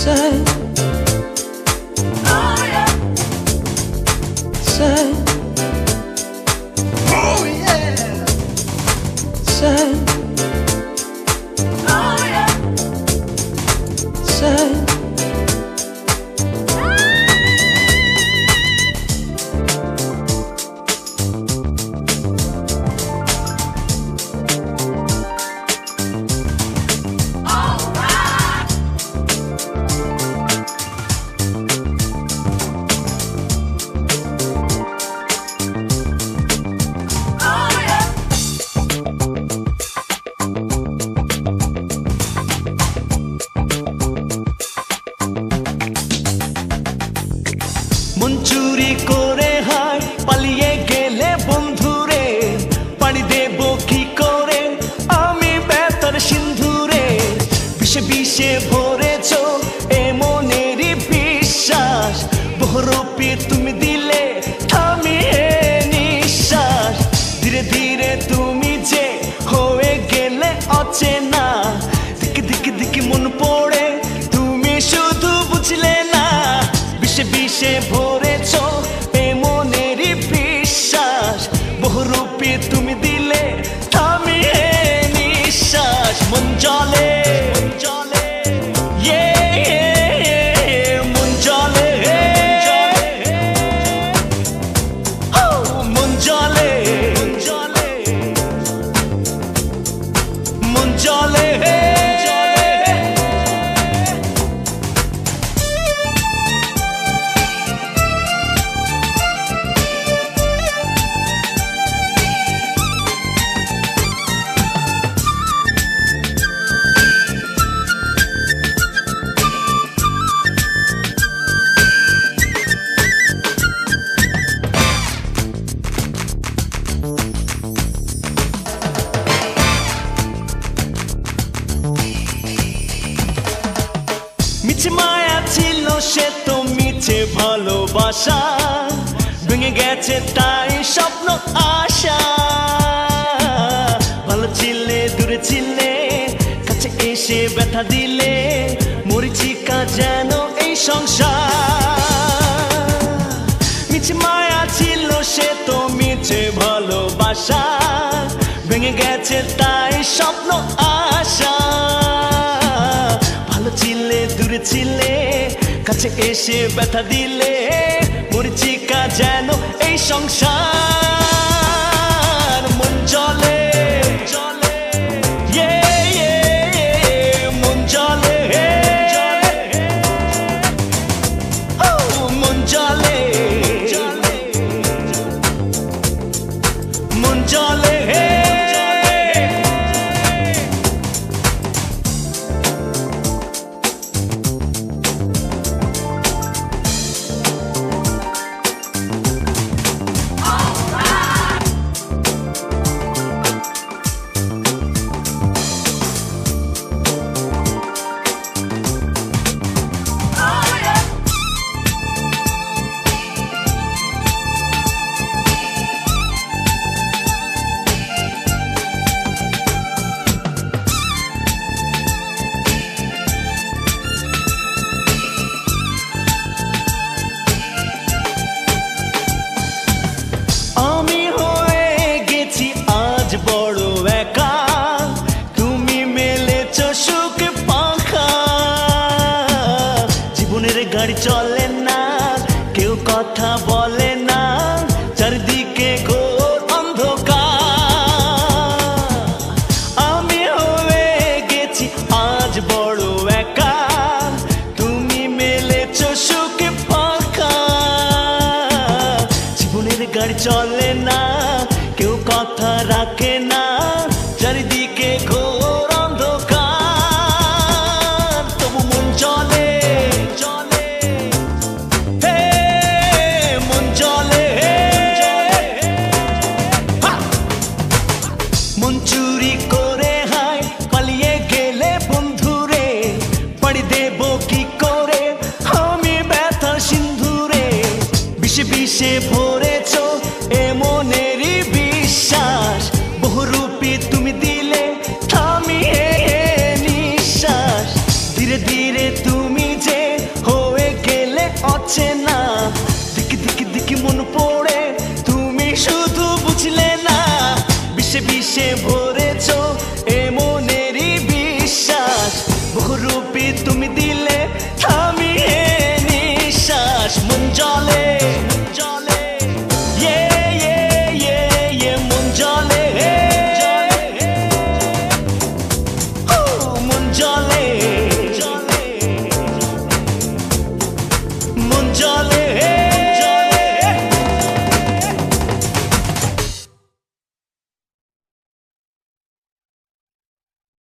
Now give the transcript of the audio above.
side. বিষে ভরেছ মনেরই বিশ্বাস। বহুরূপী তুমি দিলে থামিয়ে নিঃশ্বাস। মন জলে ভালোবাসা ভেঙে গেছে তাই স্বপ্ন আশা। ভালো ছিলে, দূরে ছিলে, কাছে এসে ব্যথা দিলে মরিচিকা যেন এই সংসার। মিছে মায়া ছিল, সে তো মিছে ভালোবাসা। ভেঙে গেছে তাই স্বপ্ন আশা। ভালো ছিলে, দূরে ছিলে কাছে এসে ব্যথা দিলে মরিচিকা যেন এই সংসার। গাড়ি চলে না, কেউ কথা রাখে না, চারিদিকে ঘোর অন্ধকার। তবু মন চলে চলে মন চলে! মন চুরি করে হায়, পালিয়ে গেলে বন্ধুরে, পাড়ি দেব কি করে? আমি ব্যথা সিন্ধুরে, বিষে বিষে ভরেছ ধীরে ধীরে তুমি যে হয়ে গেলে অচে না দিকে দিকে দিকে মন পড়ে, তুমি শুধু বুঝলে না। বিশে বিশে ভরেছ এ মনেরই বিশ্বাস। বহুরূপী তুমি দিলে, থামিয়ে নিঃশ্বাস। মন জলে জলে।